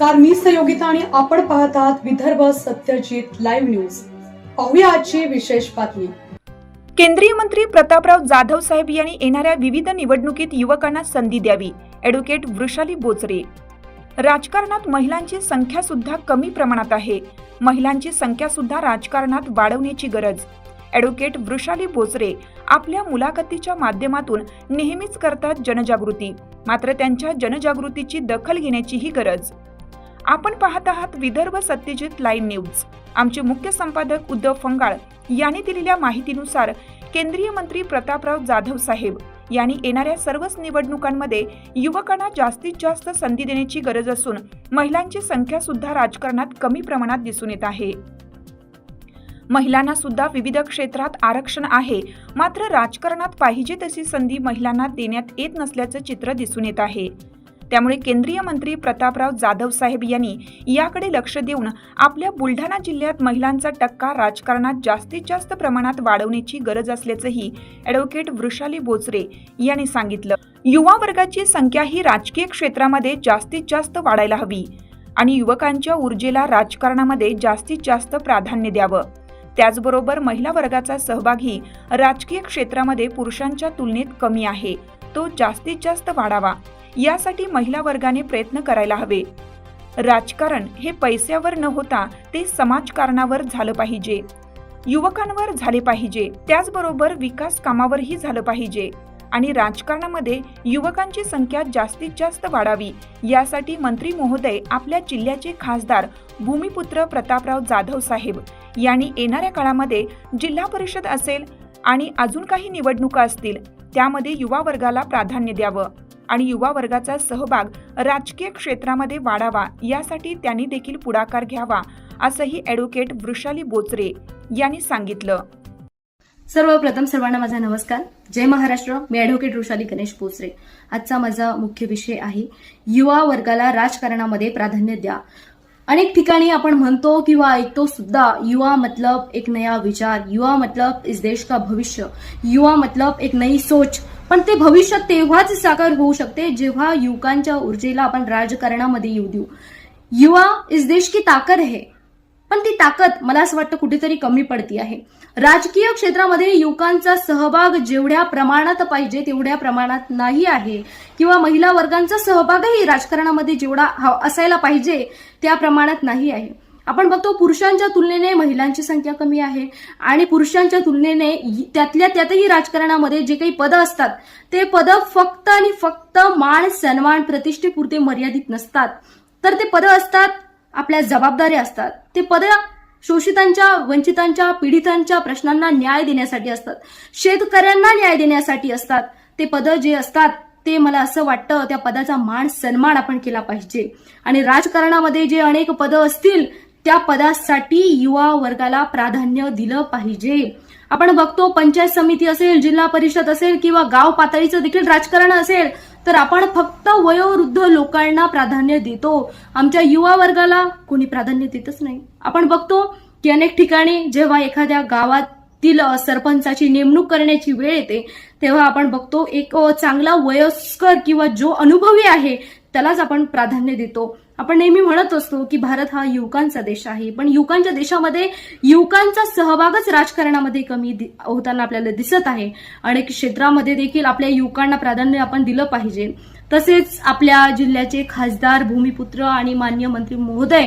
नमस्कार मी सहयोगिता आणि आपण पाहत आहात विदर्भ सत्यजित लाईव्ह न्यूज. पाहूया आजची विशेष बातमी. केंद्रीय मंत्री प्रतापराव जाधव साहेब यांनी येणाऱ्या विविध निवडणुकीत युवकांना संधी द्यावी ॲडव्होकेट वृषाली बोचरे. राजकारणात महिलांची संख्या सुद्धा कमी प्रमाणात आहे. महिलांची संख्या सुद्धा राजकारणात वाढवण्याची गरज. ॲडव्होकेट वृषाली बोचरे आपल्या मुलाखतीच्या माध्यमातून नेहमीच करतात जनजागृती. मात्र त्यांच्या जनजागृतीची दखल घेण्याचीही गरज. आपण पाहत आहात विदर्भ सत्यजित लाईव्ह न्यूज. आमचे मुख्य संपादक उद्धव फंगाळ यांनी दिलेल्या माहितीनुसार केंद्रीय मंत्री प्रतापराव जाधव साहेब यांनी येणाऱ्या सर्वच निवडणुकांमध्ये युवकांना जास्तीत जास्त संधी देण्याची गरज असून महिलांची संख्या सुद्धा राजकारणात कमी प्रमाणात दिसून येत आहे. महिलांना सुद्धा विविध क्षेत्रात आरक्षण आहे मात्र राजकारणात पाहिजे तशी संधी महिलांना देण्यात येत नसल्याचं चित्र दिसून येत आहे. त्यामुळे केंद्रीय मंत्री प्रतापराव जाधव साहेब यांनी याकडे लक्ष देऊन आपल्या बुलढाणा जिल्ह्यात महिलांचा टक्का राजकारणात जास्तीत जास्त प्रमाणात वाढवण्याची गरज असल्याचंही ॲडव्होकेट वृषाली बोचरे यांनी सांगितलं. युवा वर्गाची संख्या ही राजकीय क्षेत्रामध्ये जास्तीत जास्त वाढायला हवी आणि युवकांच्या ऊर्जेला राजकारणामध्ये जास्तीत जास्त प्राधान्य द्यावं. त्याचबरोबर महिला वर्गाचा सहभागही राजकीय क्षेत्रामध्ये पुरुषांच्या तुलनेत कमी आहे. तो जास्तीत जास्त वाढावा. यासाठी महिला वर्गाने प्रयत्न करायला हवे. राजकारण हे पैशावर न होता ते समाजकारणावर झालं पाहिजे. युवकांवर झाले पाहिजे. त्याचबरोबर विकास कामावरही झालं पाहिजे. आणि राजकारणामध्ये युवकांची संख्या जास्तीत जास्त वाढावी यासाठी मंत्री महोदय आपल्या जिल्ह्याचे खासदार भूमिपुत्र प्रतापराव जाधव साहेब यांनी येणाऱ्या काळामध्ये जिल्हा परिषद असेल आणि अजून काही निवडणुका असतील त्यामध्ये युवा वर्गाला प्राधान्य द्यावं. आणि युवा वर्गाचा सहभाग राजकीय क्षेत्रामध्ये वाढावा यासाठी त्यांनी देखील पुढाकार घ्यावा असंही ॲडव्होकेट वृषाली बोचरे यांनी सांगितलं. सर्वप्रथम सर्वांना माझा नमस्कार. जय महाराष्ट्र. मी ॲडव्होकेट वृषाली गणेश पोचरे आजचा माझा मुख्य विषय आहे युवा वर्गाला राजकारणामध्ये प्राधान्य द्या. अनेक ठिकाणी आपण म्हणतो किंवा ऐकतो सुद्धा युवा मतलब एक नया विचार युवा मतलब इस देश का भविष्य युवा मतलब एक नई सोच पण ते भविष्य तेव्हाच साकार होऊ शकते जेव्हा युवकांच्या ऊर्जेला आपण राजकारणामध्ये येऊ देऊ. युवा इस देश की ताकद आहे पण ती ताकद मला असं वाटतं कुठेतरी कमी पडती आहे. राजकीय क्षेत्रामध्ये युवकांचा सहभाग जेवढ्या प्रमाणात पाहिजे तेवढ्या प्रमाणात नाही आहे. किंवा महिला वर्गांचा सहभागही राजकारणामध्ये जेवढा हा- असायला पाहिजे त्या प्रमाणात नाही आहे. आपण बघतो पुरुषांच्या तुलनेने महिलांची संख्या कमी आहे. आणि पुरुषांच्या तुलनेने त्यातल्या त्यातही राजकारणामध्ये जे काही पदं असतात ते पदं फक्त आणि फक्त मान सन्मान प्रतिष्ठेपुरते मर्यादित नसतात. तर ते पदं असतात आपल्या जबाबदाऱ्या असतात. ते पद शोषितांच्या वंचितांच्या पीडितांच्या प्रश्नांना न्याय देण्यासाठी असतात. शेतकऱ्यांना न्याय देण्यासाठी असतात. ते पदं जे असतात ते मला असं वाटतं त्या पदाचा मान सन्मान आपण केला पाहिजे. आणि राजकारणामध्ये जे अनेक पदं असतील त्या पदासाठी युवा वर्गाला प्राधान्य दिलं पाहिजे. आपण बघतो पंचायत समिती असेल जिल्हा परिषद असेल किंवा गाव पातळीचं देखील राजकारण असेल तर आपण फक्त वयोवृद्ध लोकांना प्राधान्य देतो. आमच्या युवा वर्गाला कोणी प्राधान्य देतच नाही. आपण बघतो की अनेक ठिकाणी जेव्हा एखाद्या गावातील सरपंचाची नेमणूक करण्याची वेळ येते तेव्हा आपण बघतो एक चांगला वयस्कर किंवा जो अनुभवी आहे त्यालाच आपण प्राधान्य देतो. आपण नेहमी म्हणत असतो की भारत हा युवकांचा देश आहे. पण युवकांच्या देशामध्ये युवकांचा सहभागच राजकारणामध्ये कमी दि- होताना आपल्याला दिसत आहे. अनेक क्षेत्रामध्ये देखील आपल्या युवकांना प्राधान्य आपण दिलं पाहिजे. तसेच आपल्या जिल्ह्याचे खासदार भूमिपुत्र आणि मान्य मंत्री महोदय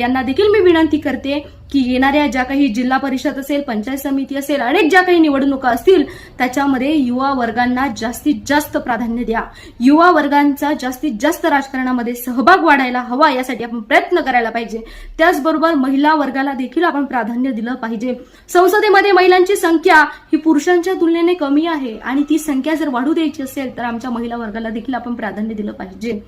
यांना देखील मी विनंती करते की येणाऱ्या ज्या काही जिल्हा परिषद असेल पंचायत समिती असेल अनेक ज्या काही निवडणुका असतील त्याच्यामध्ये युवा वर्गांना जास्तीत जास्त प्राधान्य द्या. युवा वर्गांचा जास्तीत जास्त राजकारणामध्ये सहभाग वाढायला हवा यासाठी आपण प्रयत्न करायला पाहिजे. त्याचबरोबर महिला वर्गाला देखील आपण प्राधान्य दिलं पाहिजे. संसदेमध्ये महिलांची संख्या ही पुरुषांच्या तुलनेने कमी आहे आणि ती संख्या जर वाढू द्यायची असेल तर आमच्या महिला वर्गाला देखील आपण प्राधान्य दिलं पाहिजे.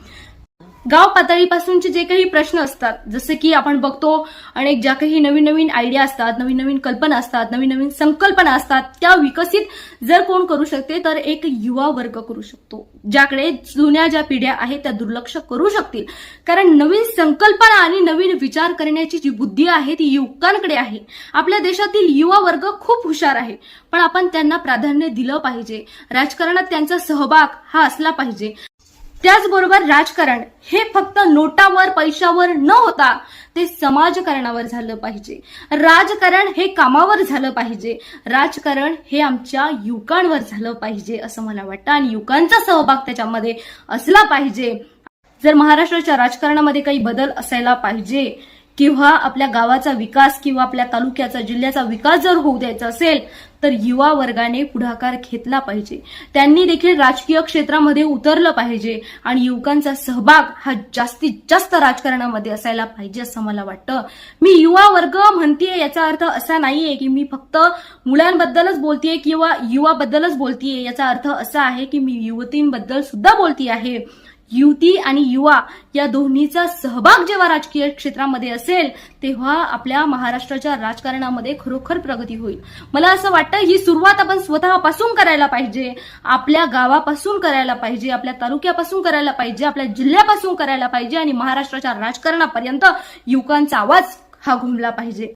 गाव पातळीपासूनचे जे काही प्रश्न असतात जसे की आपण बघतो अनेक ज्या काही नवीन नवीन आयडिया असतात नवीन नवीन कल्पना असतात नवीन नवीन संकल्पना असतात त्या विकसित जर कोण करू शकते तर एक युवा वर्ग करू शकतो ज्याकडे जुन्या ज्या पिढ्या आहेत त्या दुर्लक्ष करू शकतील. कारण नवीन संकल्पना आणि नवीन विचार करण्याची जी बुद्धी आहे ती युवकांकडे आहे. आपल्या देशातील युवा वर्ग खूप हुशार आहे पण आपण त्यांना प्राधान्य दिलं पाहिजे. राजकारणात त्यांचा सहभाग हा असला पाहिजे. त्याचबरोबर राजकारण हे फक्त नोटावर पैशावर न होता ते समाजकारणावर झालं पाहिजे. राजकारण हे कामावर झालं पाहिजे. राजकारण हे आमच्या युवकांवर झालं पाहिजे असं मला वाटतं आणि युवकांचा सहभाग त्याच्यामध्ये असला पाहिजे. जर महाराष्ट्राच्या राजकारणामध्ये काही बदल असायला पाहिजे किंवा आपल्या गावाचा विकास किंवा आपल्या तालुक्याचा जिल्ह्याचा विकास जर होऊ द्यायचा असेल तर युवा वर्गाने पुढाकार घेतला पाहिजे. त्यांनी देखील राजकीय क्षेत्रामध्ये उतरलं पाहिजे आणि युवकांचा सहभाग हा जास्तीत जास्त राजकारणामध्ये असायला पाहिजे असं मला वाटतं. मी युवा वर्ग म्हणतेय याचा अर्थ असा नाहीये की मी फक्त मुलांबद्दलच बोलतेय किंवा युवाबद्दलच बोलतेय. याचा अर्थ असा आहे की मी युवतींबद्दल सुद्धा बोलती आहे युवती आणि युवा या दोन्हीचा सहभाग जेव्हा राजकीय क्षेत्रामध्ये असेल तेव्हा आपल्या महाराष्ट्राच्या राजकारणामध्ये खरोखर प्रगती होईल. मला असं वाटतं ही सुरुवात आपण स्वतःपासून करायला पाहिजे आपल्या गावापासून करायला पाहिजे आपल्या तालुक्यापासून करायला पाहिजे आपल्या जिल्ह्यापासून करायला पाहिजे आणि महाराष्ट्राच्या राजकारणापर्यंत युवकांचा आवाज हा घुमला पाहिजे.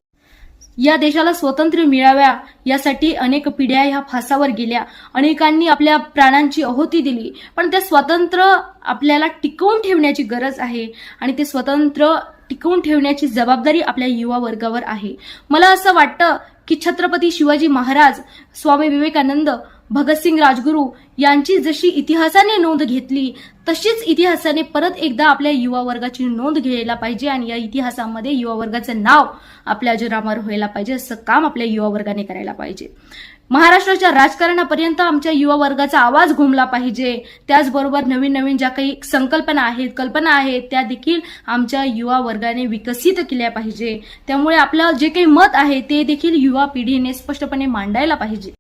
या देशाला स्वातंत्र्य मिळाव्या यासाठी अनेक पिढ्या ह्या फासावर गेल्या. अनेकांनी आपल्या प्राणांची आहुती दिली. पण ते स्वातंत्र्य आपल्याला टिकवून ठेवण्याची गरज आहे आणि ते स्वतंत्र टिकवून ठेवण्याची जबाबदारी आपल्या युवा वर्गावर आहे. मला असं वाटतं की छत्रपती शिवाजी महाराज स्वामी विवेकानंद भगतसिंग राजगुरू यांची जशी इतिहासाने नोंद घेतली तशीच इतिहासाने परत एकदा आपल्या युवा वर्गाची नोंद घ्यायला पाहिजे आणि या इतिहासामध्ये युवा वर्गाचं नाव आपल्या अजरामर व्हायला पाहिजे असं काम आपल्या युवा वर्गाने करायला पाहिजे. महाराष्ट्राच्या राजकारणापर्यंत आमच्या युवा वर्गाचा आवाज घुमला पाहिजे. त्याचबरोबर नवीन नवीन ज्या काही संकल्पना आहेत कल्पना आहेत त्या देखील आमच्या युवा वर्गाने विकसित केल्या पाहिजे. त्यामुळे आपलं जे काही मत आहे ते देखील युवा पिढीने स्पष्टपणे मांडायला पाहिजे.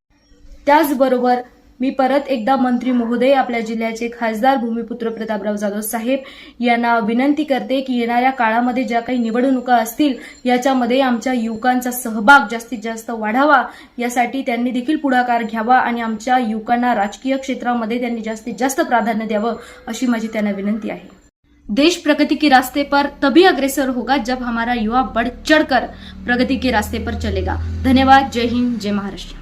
त्याचबरोबर मी परत एकदा मंत्री महोदय आपल्या जिल्ह्याचे खासदार भूमिपुत्र प्रतापराव जाधव साहेब यांना विनंती करते की येणाऱ्या काळामध्ये ज्या काही निवडणुका असतील याच्यामध्ये आमच्या युवकांचा सहभाग जास्तीत जास्त वाढावा. यासाठी त्यांनी देखील पुढाकार घ्यावा आणि आमच्या युवकांना राजकीय क्षेत्रामध्ये त्यांनी जास्तीत जास्त प्राधान्य द्यावं अशी माझी त्यांना विनंती आहे. देश प्रगति के रास्ते पर तभी अग्रसर होगा जब हमारा युवा बढ़ चढ़कर प्रगति के रास्ते पर चलेगा. धन्यवाद. जय हिंद. जय महाराष्ट्र.